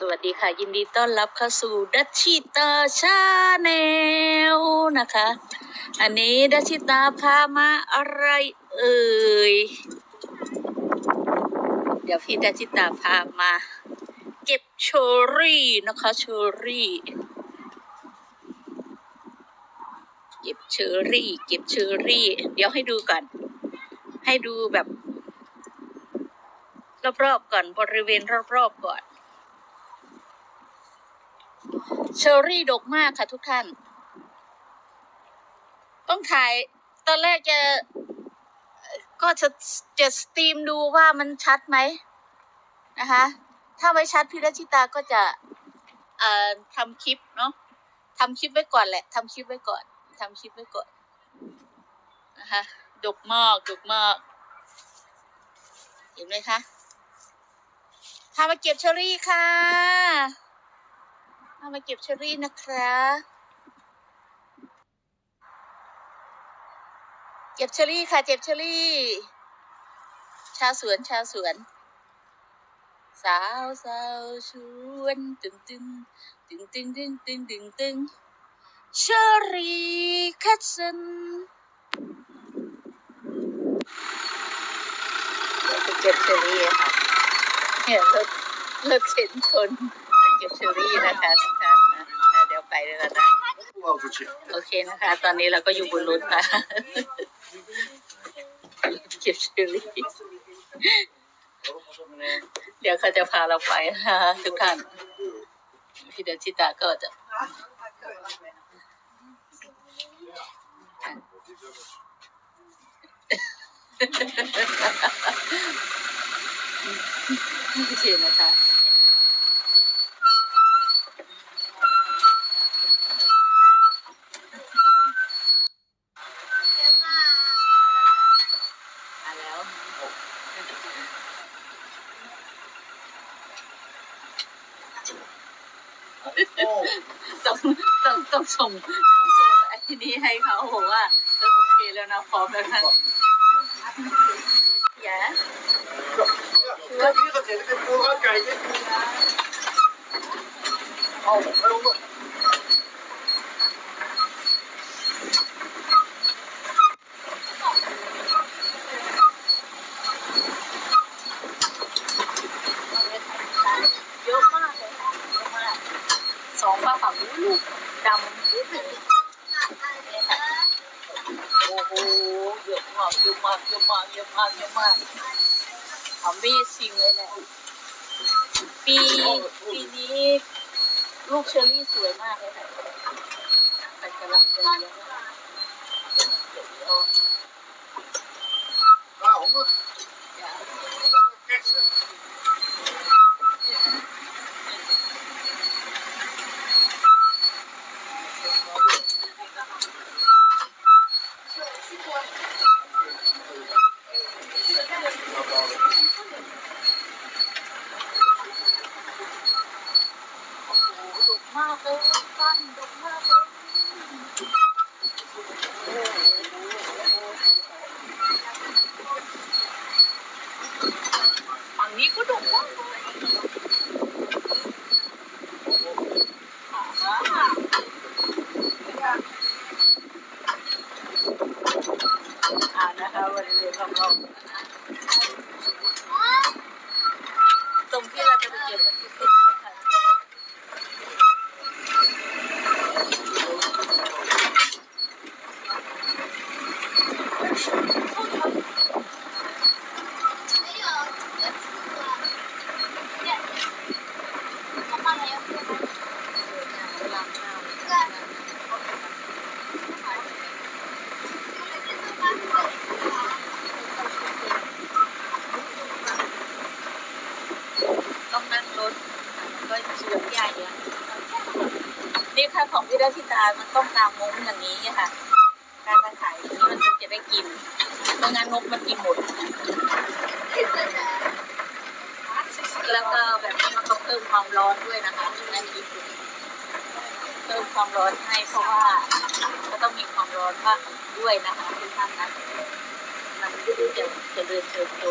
สวัสดีค่ะ ยินดีต้อนรับเข้าสู่ดัชชิตาชาแนลนะคะ อันนี้ดัชชิตาพามาอะไรเอ่ย เดี๋ยวพี่ดัชชิตาพามา เก็บเชอรี่นะคะเชอรี่เก็บเชอรี่ เก็บเชอรี่ เดี๋ยวให้ดูก่อน ให้ดูแบบ รอบๆก่อนบริเวณรอบๆก่อน เชอรี่ดกมากค่ะทุกท่าน ต้องถ่าย ตอนแรกจะก็จะจะสตรีมดูว่ามันชัดไหมนะคะ ถ้าไม่ชัดพี่รัชชิตาก็จะเอ่อทำคลิปเนาะทำคลิปไว้ก่อนแหละทำคลิปไว้ก่อนทำคลิปไว้ก่อนนะคะดกมากดกมากเห็นไหมคะพามาเก็บเชอรี่ค่ะามาเก็บเชอรี่นะคะ เก็บเชอรี่ค่ะ เก็บเชอรี่ ชาวสวนชาวสวน สาวสาวชวนตึงตึงตึงตึงตึงตึงตึงตึงเชอรี่คัตสันเดี๋ยวไปเก็บเชอรี่ค่ะเนี่ยรถรถเข็นคน ไปเก็บเชอรี่นะคะทุกท่านนะอะเดี๋ยวไปเลยล้วนะโอเคนะคะ ตอนนี้เราก็อยู่บนรถค่ะ เก็บเชอรี่เดี๋ยวเขาจะพาเราไปนะคะทุกท่านพี่เดชิตาก็จะโอเคนะคะ มาแล้ว ต้องต้องต้อง ส่งต้องส่งไอ้นี่ให้เขาบอกว่าเออโอเคแล้วนะพร้อมแล้วนะอย่า Ya bir de dedi ki bu kaydı. Al, ben onu. เยอะมากเลยค่ะเยอะมากสองฝาฝั่งนี้ลูกดำนิดหนึ่งเนี่ยค่ะโอ้โหเยอะมากเยอะมากเยอะมาก เยอะมาก Amazing เลยแหละปีปีนี้ ลูกเชอรี่สวยมากเลยค่ะแต่กำลังจะเลี้ยงเดี๋ยวเอา Ha onu. อย่า Geçsin. โอ้โหดกมากเลยต้นดกมากเลยโอ้โหฝั่งนี้ก็ดกมากเลยอ่าอ่านะคะบริเวณรอบๆตรงที่เราจะไปเก็บมันคือตรงนี้ค่ะ ต้องนั่งรถมันก็สวนใหญ่อะนี่ค่ะของพี่ราชิตา มันต้องกางมุ้งอย่างนี้ค่ะ การมาขายอย่างนี้มันถึงจะได้กินไม่งั้นนกมันกินหมด แล้วก็แบบนี้มันก็เพิ่มความร้อนด้วยนะคะนั่นคือเพิ่มความร้ อนให้เพราะว่าก็ต้องมีความร้อนมากด้วยนะคะทุกท่านนะมันถึงจะเจริญเติบโต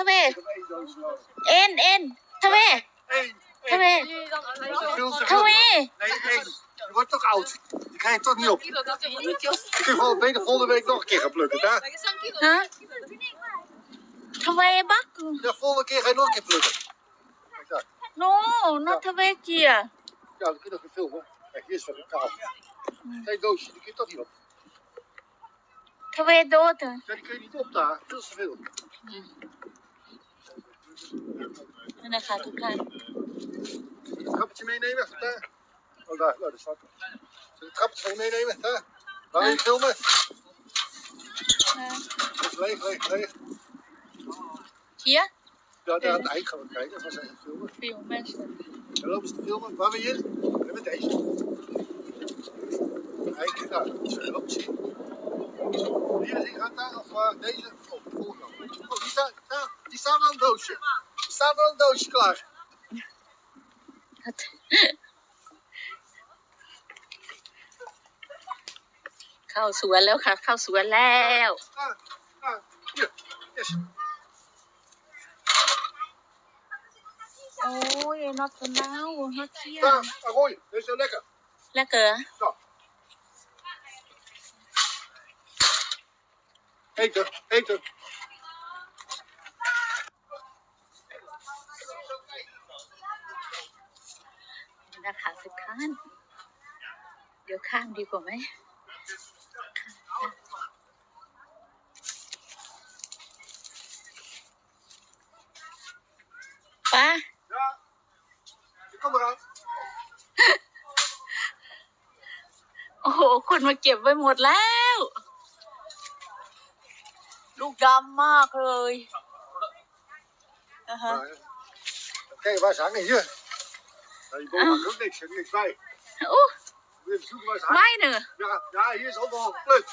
Tawee. In, in. Tawee. Tawee. Tawee. Nee. Je wordt toch oud. Je krijg je toch niet op. Ik kan van de volgende week nog een keer gaan plukken, hè? Huh? een bakken. De volgende keer ga je nog een keer plukken. Nee, daar. No, keer. Ja, dat kun je nog weer filmen. Kijk, hier is wat een kaal. Kijk, doosje, die kun je toch niet op. Twee doden. Ja, die kun je niet op daar. Veel te veel. En dan gaat het klaar. Het trappetje meenemen, daar. Oh, daar, daar, dat staat Zullen het trappetje meenemen, daar? Waar wil je filmen? leeg, leeg, leeg. Hier? Ja, daar aan het eind gaan we kijken. Waar zijn het filmen? Veel mensen. Daar lopen ze te filmen. Waar ben je? We met deze. Kijk, daar. Dat is wel zien. Hier is die daar, of eh, deze? De volgende. Oh, die staat daar. die staat al een doosje. Die staat al een doosje klaar. เข้าสวนแล้วค่ะ เข้าสวนแล้ว Ah, ah, hier. Yes. โอ้ยนอตนาวฮอตเคีย Daar, Aroy. Dit is zo lekker. แล้วเก๋อ Eten, eten. นะคะทุกท่านเดี๋ยวข้ามดีกว่าไหมป้า Ja. Kom eraan. โอ้โห คนมาเก็บไว้หมดแล้ว ลูกดำมากเลยนะคะ Oké, waar ze hangen? Hier. Ja, die boom hangt ook niks. Er is niks bij. โอ้ Moet even zoeken waar ze hangen. ไม่เนอะ Ja, ja, hier is allemaal al geplukt.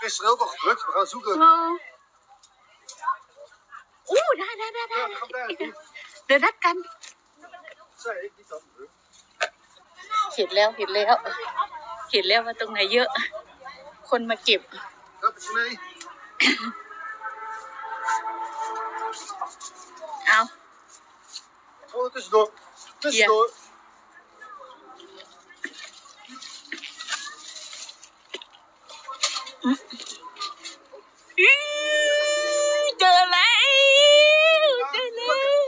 Gisteren ook al geplukt. We gaan zoeken. โอ้อู้ได้ได้ได้ได้ Ja, dat gaat bij. เดี๋ยวนัดกัน Zei ik niet dan. เห็นแล้วเห็นแล้วเห็นแล้วว่าตรงไหนเยอะ คนมาเก็บ Trappetje mee. เอา Gewoon er tussendoor. Tussendoor. อื้อเจอแล้วเจอแล้ว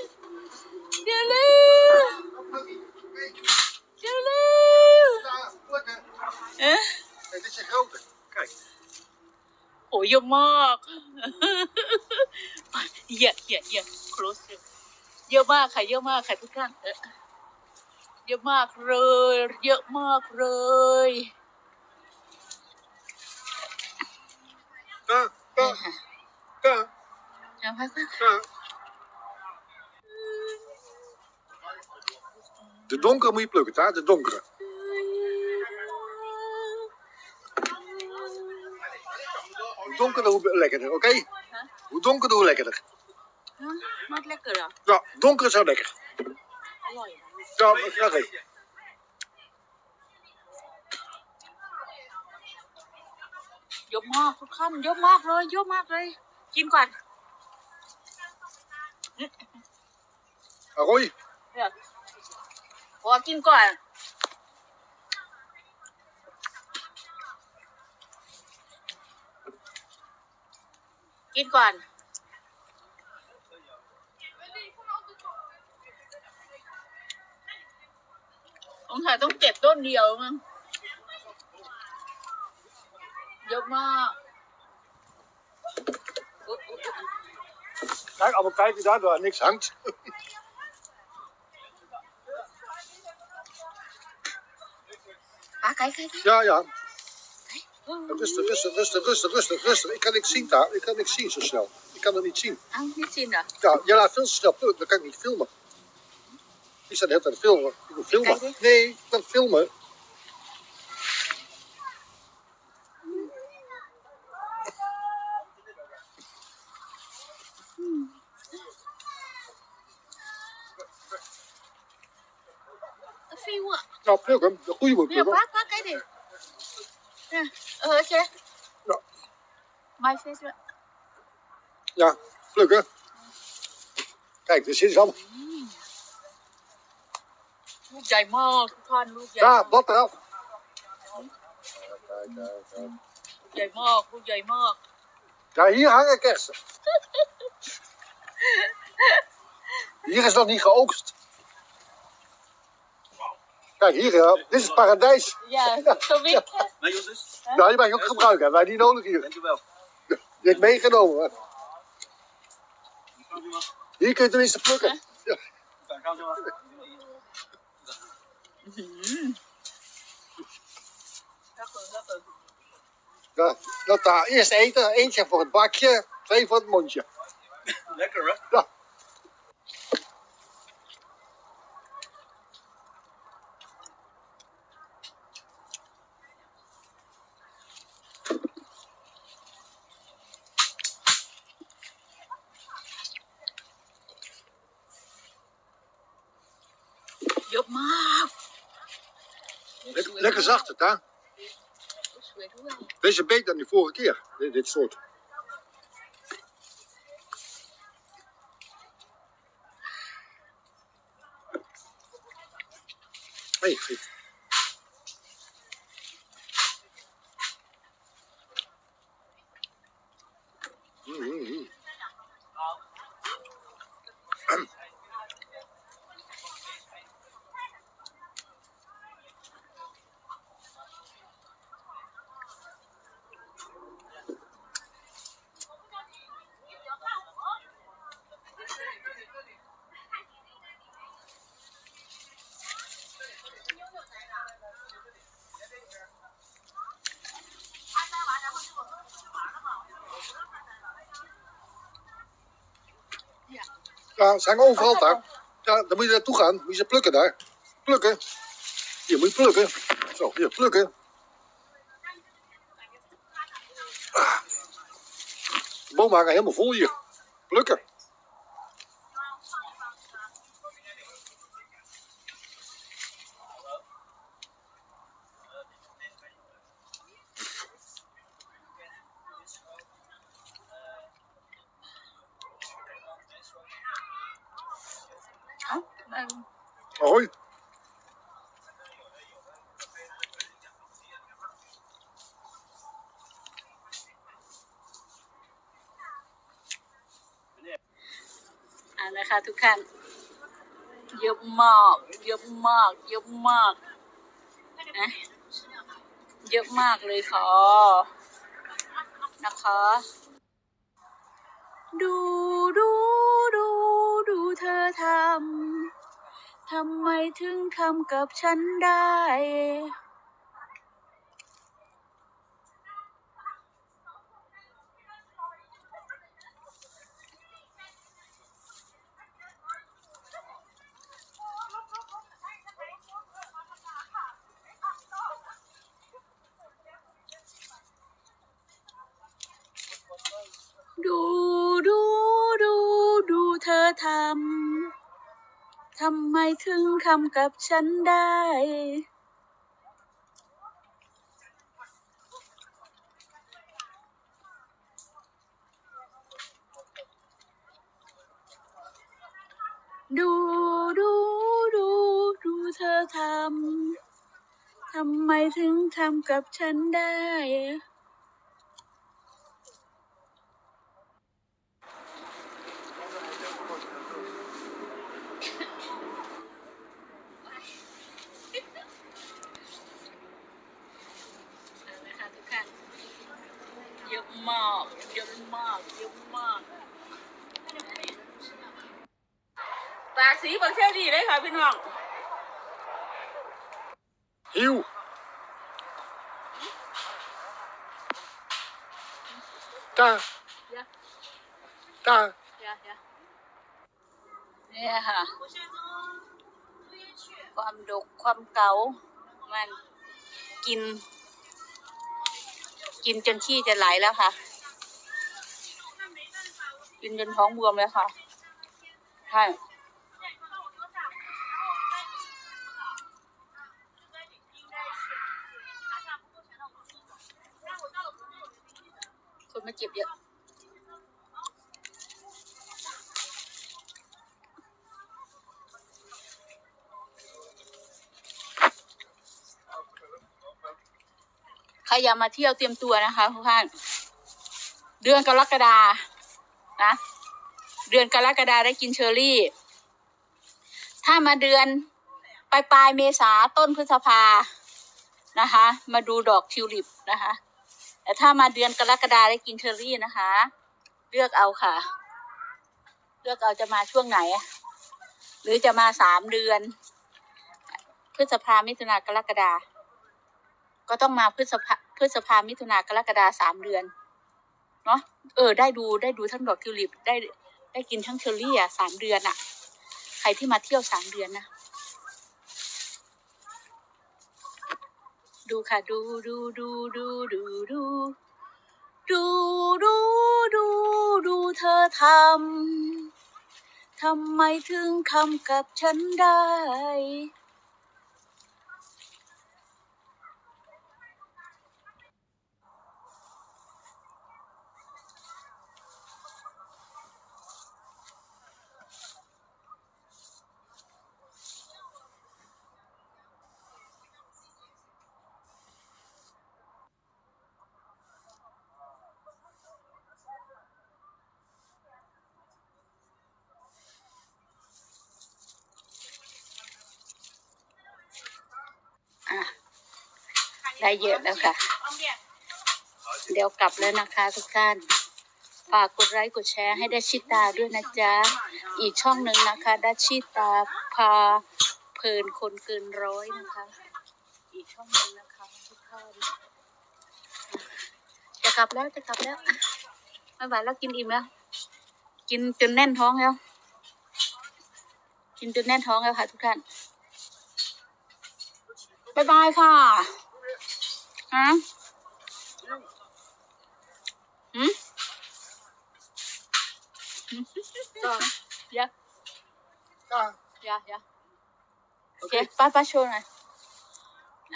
เจอแล้ว Hey, เจอแล้ว daar, plukken. เอ๊ะ Kijk, dit is een grote. Kijk. โอ้เยอะมาก เยอะเยอะเยอะ close เยอะมากค่ะ เยอะมากค่ะทุกท่านเออเยอะมากเลย เยอะมากเลย Daar, นี่ daar, ค่ะ daar, เอาพัก daar. De donkere moet je plukken, hè? De donkere. Hoe donkerder, hoe lekkerder, oké? Hoe donkerder, hoe lekkerder. นอดเล็กเกินเหรอ Ja, donker is wel lekker. อร่อยนะ Ja, oké. เยอะมากทุกท่านเยอะมากเลยเยอะมากเลยกินก่อน Aroy, เดี๋ยวขอกินก่อน กินก่อน สงสัยต้องเก็บต้นเดียวมั้งเยอะมาก kijk, allemaal kijken daar, waar niks hangt. ไก่ไก่ไก่ Ja, ja. เออ Rustig, rustig, rustig, rustig, rustig, rustig. Ik kan niks zien daar. Ik kan niks zien zo snel. Ik kan het niet zien. เอ้าไม่ชินเหรอ Ja, jij laat veel te snel plukken. Dan kan ik niet filmen. Ik sta de hele tijd te filmen. Ik wil filmen. Kijk eens. Nee, ik kan filmen. ฟิวอะ Nou, pluk hem. De goede moet เนี่ย plukken. ควักควักไก่ดิเนี่ยเออโอเค Ja, ไม่เฟซด้วย ja, plukken. Kijk, er zit ze allemaal. ลูกใหญ่มากทุกท่านลูกใหญ่ Daar, blad eraf. Kijk, kijk, kijk. ลูกใหญ่มากลูกใหญ่มาก Ja, hier hangen kersen. Hier is nog niet geoogst. Kijk, hier, hè. dit is het paradijs. อย่าสวิตช์ Nee, Josis. Nou, die mag je ook gebruiken. Wij niet nodig hier. Dankjewel. Die heb ik meegenomen. hè. Gaan we maar. Hier kun je tenminste plukken. Ja. Dan gaan we maar. ก็คือก็คือ Ja, dat daar. Eerst eten. Eentje voor het bakje. Twee voor het mondje. Lekker hè? Ja. เยอะมาก Lekker, zacht het, hè? Deze beter dan die vorige keer, dit, dit soort. Hey, Ja, ze hangen overal daar. Ja, dan moet je naartoe gaan. Moet je ze plukken daar. Plukken. Hier moet je plukken. Zo, hier, plukken. Ah. De bomen hangen helemaal vol hier. Plukken. กันโอ้ยเอาละคะทุกท่านเยอะมากเยอะมากเยอะมากนะเยอะมากเลยค่ะนะคะ ดูดูดูดูเธอทำ ทำไมถึงทำกับฉันได้ ดูดูดูดูเธอทำ ทำไมถึงทำกับฉันได้ ดูดูดูดูเธอทำ ทำไมถึงทำกับฉันได้ ลากสีบักเชอรี่เลยค่ะพี่น้องหิวตาตาเนี่ยค่ะ ความดกความเกามันกิน กินจนขี้จะไหลแล้วค่ะ กินจนท้องบวมแล้วค่ะใช่ ยากมาเที่ยวเตรียมตัวนะคะทุกท่านเดือนกรกฎานะ เดือนกรกฎาได้กินเชอร์รี่ ถ้ามาเดือนปลายปลายเมษาต้นพฤษภานะคะ มาดูดอกทิวลิปนะคะ แต่ถ้ามาเดือนกรกฎาได้กินเชอร์รี่นะคะ เลือกเอาค่ะ เลือกเอาจะมาช่วงไหน หรือจะมาสามเดือน พฤษภามิถุนากรกฎา ก็ต้องมาพฤษภาพฤษภามิถุนากรกฎาสามเดือน เนาะเออ ได้ดูได้ดูทั้งดอกทิวลิปได้ได้กินทั้งเชอร์รี่อะสามเดือนอะ ใครที่มาเที่ยวสามเดือนนะดูค่ะดูดูดูดูดูดูดูดูดูดูเธอทำทำไมถึงทำกับฉันได้ ได้เยอะแล้วค่ะ เดี๋ยวกลับแล้วนะคะทุกท่าน ฝากกดไลค์กดแชร์ให้ได้ชิตาด้วยนะจ๊ะ อีกช่องหนึ่งนะคะดัชชิตาพาเพลินคนเกินร้อยนะคะ อีกช่องหนึ่งนะคะทุกท่านจะกลับแล้วจะกลับแล้วไม่ไหวแล้วกินอิ่มแล้ว กินจนแน่นท้องแล้ว กินจนแน่นท้องแล้วค่ะทุกท่าน บ๊ายบายค่ะ ฮะหืม Da. Ja, Da. ja, ja. โอเคป้าป้าโชว์หน่อย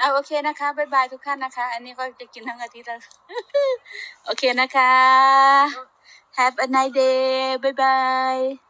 อ่าโอเคนะคะบ๊ายบายทุกท่านนะคะ อันนี้ก็จะกินทั้งอาทิตย์แล้วโอเคนะคะ Have a nice day บ๊ายบาย